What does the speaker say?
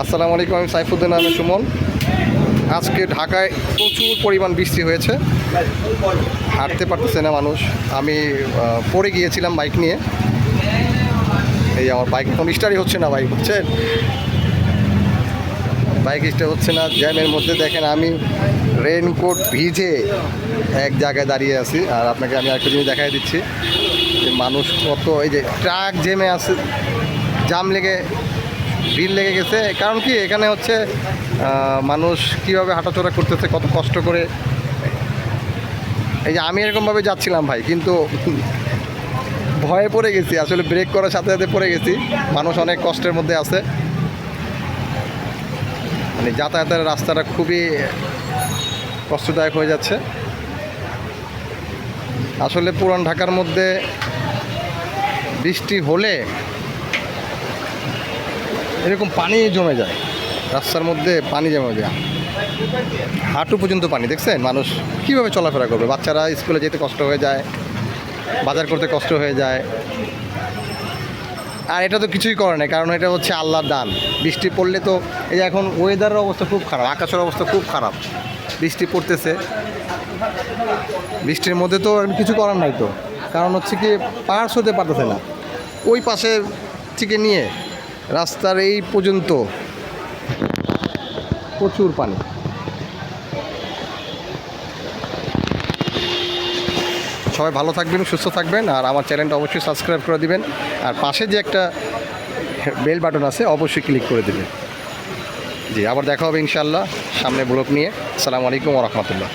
আসসালামু আলাইকুম, আমি সাইফুদ্দিন আহমেদ সুমন। আজকে ঢাকায় প্রচুর পরিমাণ বৃষ্টি হয়েছে। হাঁটতে পারতেছে না মানুষ। আমি পড়ে গিয়েছিলাম বাইক নিয়ে। এই আমার বাইক এখন স্টারই হচ্ছে না বাইক হচ্ছে বাইক স্টার হচ্ছে না, জ্যামের মধ্যে। দেখেন, আমি রেনকোট ভিজে এক জায়গায় দাঁড়িয়ে আছি। আর আপনাকে আমি একটা জিনিস দেখাই দিচ্ছি। যে মানুষ কত, এই যে ট্রাক জ্যামে আছে জাম লেগে ভিড় লেগে গেছে। কারণ কি, এখানে হচ্ছে মানুষ কীভাবে হাঁটাচলা করতেছে, কত কষ্ট করে। এই যে আমি এরকমভাবে যাচ্ছিলাম ভাই, কিন্তু ভয়ে পড়ে গেছি। আসলে ব্রেক করার সাথে সাথে পড়ে গেছি। মানুষ অনেক কষ্টের মধ্যে আছে। মানে যাতায়াতের রাস্তাটা খুবই কষ্টদায়ক হয়ে যাচ্ছে। আসলে পুরান ঢাকার মধ্যে বৃষ্টি হলে এরকম পানি জমে যায়। রাস্তার মধ্যে পানি জমে যায়। হাঁটু পর্যন্ত পানি, দেখছেন? মানুষ কীভাবে চলাফেরা করবে? বাচ্চারা স্কুলে যেতে কষ্ট হয়ে যায়, বাজার করতে কষ্ট হয়ে যায়। আর এটা তো কিছুই করে না কারণ এটা হচ্ছে আল্লাহর দান। বৃষ্টি পড়লে তো এই যে এখন ওয়েদারের অবস্থা খুব খারাপ, আকাশের অবস্থা খুব খারাপ। বৃষ্টি পড়তেছে। বৃষ্টির মধ্যে তো কিছু করার নাই তো। কারণ হচ্ছে কি পার্স হতে পারতেছে না। ওই পাশে থেকে নিয়ে রাস্তার এই পর্যন্ত প্রচুর পানি। সবাই ভালো থাকবেন, সুস্থ থাকবেন, আর আমার চ্যানেলটা অবশ্যই সাবস্ক্রাইব করে দিবেন, আর পাশে যে একটা বেল বাটন আছে, অবশ্যই ক্লিক করে দেবেন। জি, আবার দেখা হবে ইনশাল্লাহ সামনে ব্লক নিয়ে। আসসালামু আলাইকুম রহমতুল্লাহ।